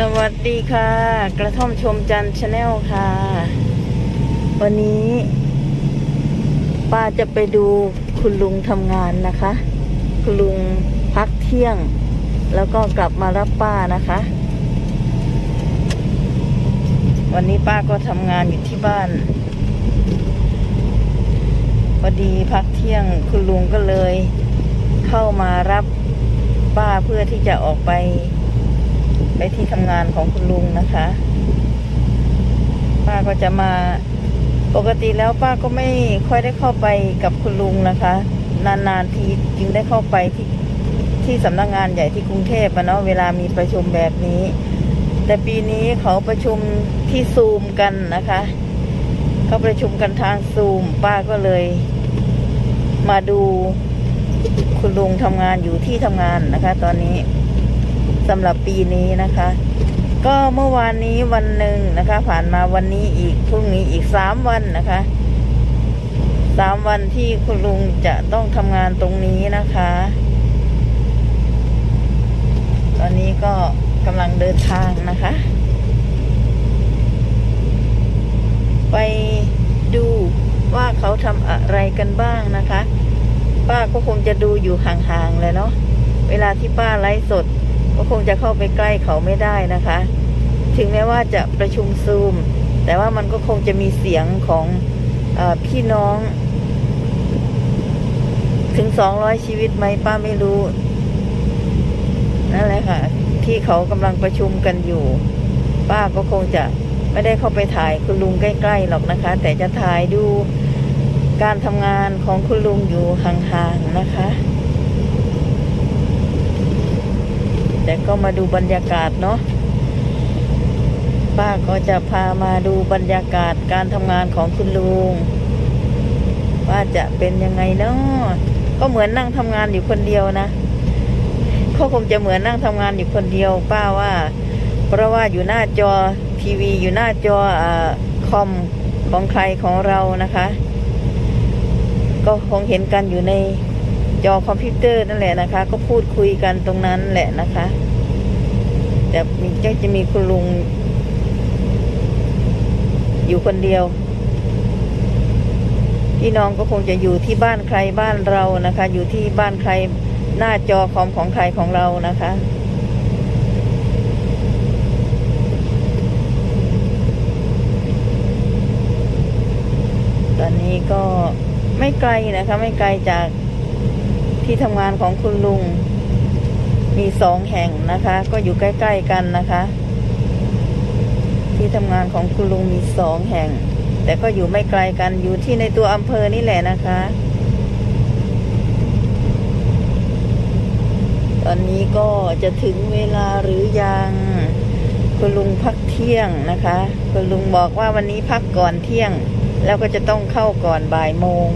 สวัสดีค่ะ กระท่อมชมจันทร์ชาแนลค่ะ วันนี้ป้าจะไปดูคุณลุงทำงานนะคะ คุณลุงพักเที่ยง แล้วก็กลับมารับป้านะคะ วันนี้ป้าก็ทำงานอยู่ที่บ้านพอดีพักเที่ยงคุณลุงก็เลย เข้ามารับป้าเพื่อที่จะออกไป ไปที่ทำงานของคุณลุงนะคะ ป้าก็จะมาปกติแล้วป้าก็ไม่ค่อยได้เข้าไปกับคุณลุงนะคะ นานๆทีจึงได้เข้าไปที่ที่สำนักงานใหญ่ที่กรุงเทพอะเนาะเวลามีประชุมแบบนี้ แต่ปีนี้เขาประชุมที่ซูมกันนะคะเขาประชุมกันทางซูม ป้าก็เลย มาดูคุณลุงทำงานอยู่ที่ทำงานนะคะ ตอนนี้ สำหรับปีนี้นะคะ ก็เมื่อวานนี้วันหนึ่งนะคะ ผ่านมาวันนี้อีกพรุ่งนี้อีกสามวันนะคะสามวันที่คุณลุงจะต้องทำงานตรงนี้นะคะ ตอนนี้ก็กำลังเดินทางนะคะ ไปดูว่าเขาทำอะไรกันบ้างนะคะ ป้าก็คงจะดูอยู่ห่างๆเลยเนาะเวลาที่ป้าไลฟ์สด ก็คงจะเข้าไปใกล้เขาไม่ได้นะคะ ถึงแม้ว่าจะประชุมซูม แต่ว่ามันก็คงจะมีเสียงของอพี่น้อง ถึงสองร้อยชีวิตไหมป้าไม่รู้นั่นแหละค่ะ ที่เขากำลังประชุมกันอยู่ ป้าก็คงจะไม่ได้เข้าไปถ่ายคุณลุงใกล้ๆหรอกนะคะ แต่จะถ่ายดูการทำงานของคุณลุงอยู่ห่างๆนะคะ แต่ก็มาดูบรรยากาศเนาะป้าก็จะพามาดูบรรยากาศการทำงานของคุณลุง ว่าจะเป็นยังไงเนาะก็เหมือนนั่งทำงานอยู่คนเดียวนะก็คงจะเหมือนนั่งทำงานอยู่คนเดียว ป้าว่า เพราะว่าอยู่หน้าจอทีวีอยู่หน้าจออคอมของใครของเรานะคะ ก็คงเห็นกันอยู่ใน จอคอมพิวเตอร์นั่นแหละนะคะ ก็พูดคุยกันตรงนั้นแหละนะคะแต่มีจะจะมีคุณลุง อยู่คนเดียวพี่น้องก็คงจะอยู่ที่บ้านใครบ้านเรานะคะ อยู่ที่บ้านใครหน้าจอคอมของใครของเรานะคะตอนนี้ก็ไม่ไกลนะคะ ไม่ไกลจาก ที่ทำงานของคุณลุง มีสองแห่งนะคะ ก็อยู่ใกล้ ๆกันนะคะ ที่ทำงานของคุณลุงมีสองแห่ง แต่ก็อยู่ไม่ไกลกันอยู่ที่ในตัวอำเภอนี่แหละนะคะ ตอนนี้ก็จะถึงเวลาหรือยังคุณลุงพักเที่ยงนะคะ คุณลุงบอกว่าวันนี้พักก่อนเที่ยง แล้วก็จะต้องเข้าก่อนบ่ายโมง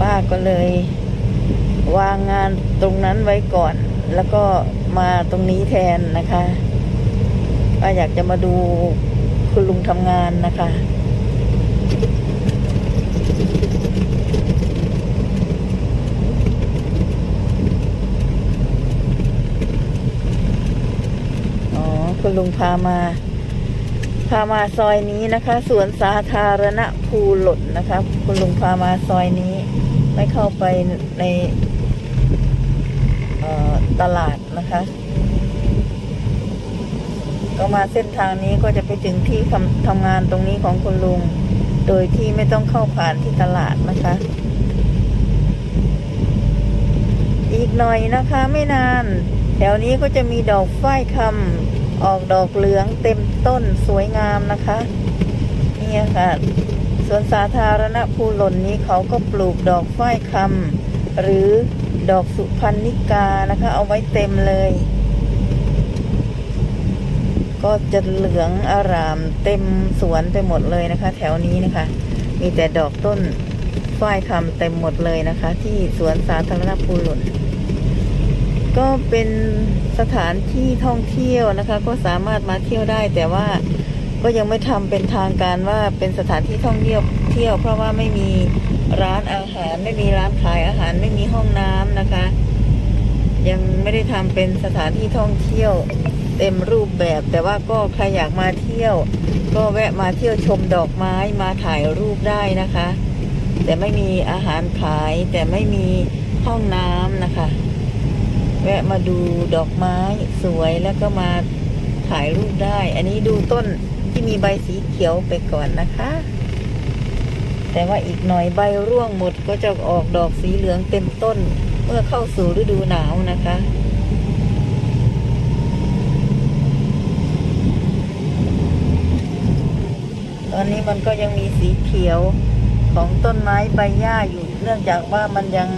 ป้าก็เลย วางงานตรงนั้นไว้ก่อน แล้วก็มาตรงนี้แทนนะคะป้าอยากจะมาดูคุณลุงทำงานนะคะอ๋อคุณลุงพามา พามาซอยนี้นะคะ สวนสาธารณะภูหล่นนะคะ คุณลุงพามาซอยนี้ ไม่เข้าไปในตลาดนะคะ ก็มาเส้นทางนี้ก็จะไปถึงที่ทำทำงานตรงนี้ของคุณลุง โดยที่ไม่ต้องเข้าผ่านที่ตลาดนะคะ อีกหน่อยนะคะไม่นาน แถวนี้ก็จะมีดอกฝ้ายคำออกดอกเหลืองเต็มต้นสวยงามนะคะ นี่ค่ะ สวนสาธารณะภูหล่นนี้เขาก็ปลูกดอกฝ้ายคำหรือดอกสุพรรณิกานะคะ เอาไว้เต็มเลย ก็จะเหลืองอารามเต็มสวนไปหมดเลยนะคะ แถวนี้นะคะ มีแต่ดอกต้นฝ้ายคำเต็มหมดเลยนะคะ ที่สวนสาธารณะภูหล่นก็เป็นสถานที่ท่องเที่ยวนะคะ ก็สามารถมาเที่ยวได้แต่ว่า ก็ยังไม่ทำเป็นทางการว่าเป็นสถานที่ท่องเที่ยวเที่ยว เพราะว่าไม่มีร้านอาหาร ไม่มีร้านขายอาหารไม่มีห้องน้ำนะคะ ยังไม่ได้ทำเป็นสถานที่ท่องเที่ยวเต็มรูปแบบ แต่ว่าก็ใครอยากมาเที่ยว ก็แวะมาเที่ยวชมดอกไม้มาถ่ายรูปได้นะคะ แต่ไม่มีอาหารขาย แต่ไม่มีห้องน้ำนะคะ แวะมาดูดอกไม้สวยแล้วก็มาถ่ายรูปได้ อันนี้ดูต้น ที่มีใบสีเขียวไปก่อนนะคะ แต่ว่าอีกหน่อยใบร่วงหมดก็จะออกดอกสีเหลืองเต็มต้น เมื่อเข้าสู่ฤดูหนาวนะคะตอนนี้มันก็ยังมีสีเขียวของต้นไม้ใบหญ้าอยู่ เนื่องจากว่ามันยัง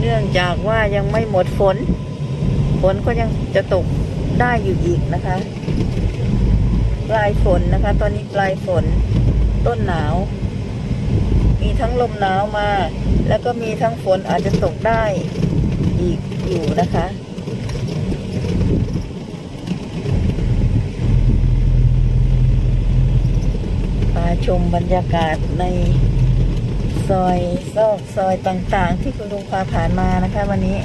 เนื่องจากว่ายังไม่หมดฝน ฝนก็ยังจะตก ได้อยู่อีกนะคะ ปลายฝนนะคะ ตอนนี้ปลายฝนต้นหนาว มีทั้งลมหนาวมา แล้วก็มีทั้งฝนอาจจะตกได้อีกอยู่นะคะมาชมบรรยากาศในซอยซอกซอยต่างๆ ที่คุณลุงพาผ่านมานะคะ วันนี้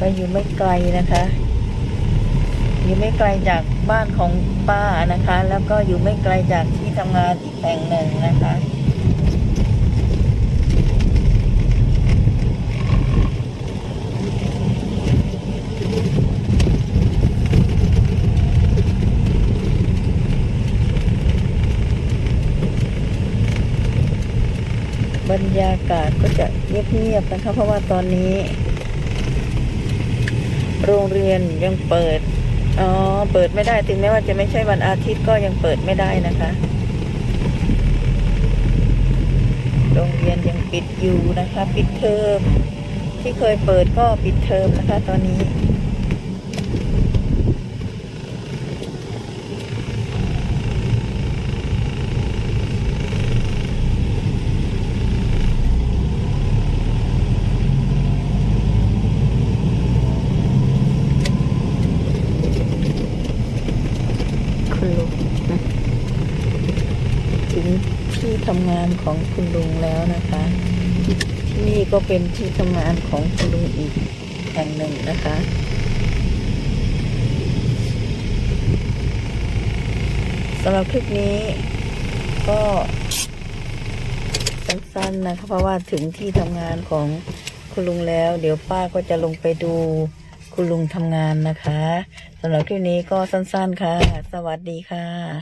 ก็อยู่ไม่ไกลนะคะ อยู่ไม่ไกลจากบ้านของป้านะคะ แล้วก็อยู่ไม่ไกลจากที่ทำงานอีกแห่งหนึ่งนะคะบรรยากาศก็จะเงียบๆนะคะเพราะว่าตอนนี้ โรงเรียนยังเปิด อ๋อ เปิดไม่ได้ ถึงแม้ว่าจะไม่ใช่วันอาทิตย์ก็ยังเปิดไม่ได้นะคะ โรงเรียนยังปิดอยู่นะคะ ปิดเทอมที่เคยเปิดก็ปิดเทอมนะคะ ตอนนี้ คุณลุงนะถึง ที่ทำงานของคุณลุงแล้วนะคะ ที่นี่ก็เป็นที่ทำงานของคุณลุงอีกแห่งหนึ่งนะคะสำหรับคลิปนี้ก็สั้นๆนะคะเพราะว่าถึงที่ทำงานของคุณลุงแล้ว เดี๋ยวป้าก็จะลงไปดูคุณลุงทำงานนะคะสำหรับคลิปนี้ก็สั้นๆค่ะ สวัสดีค่ะ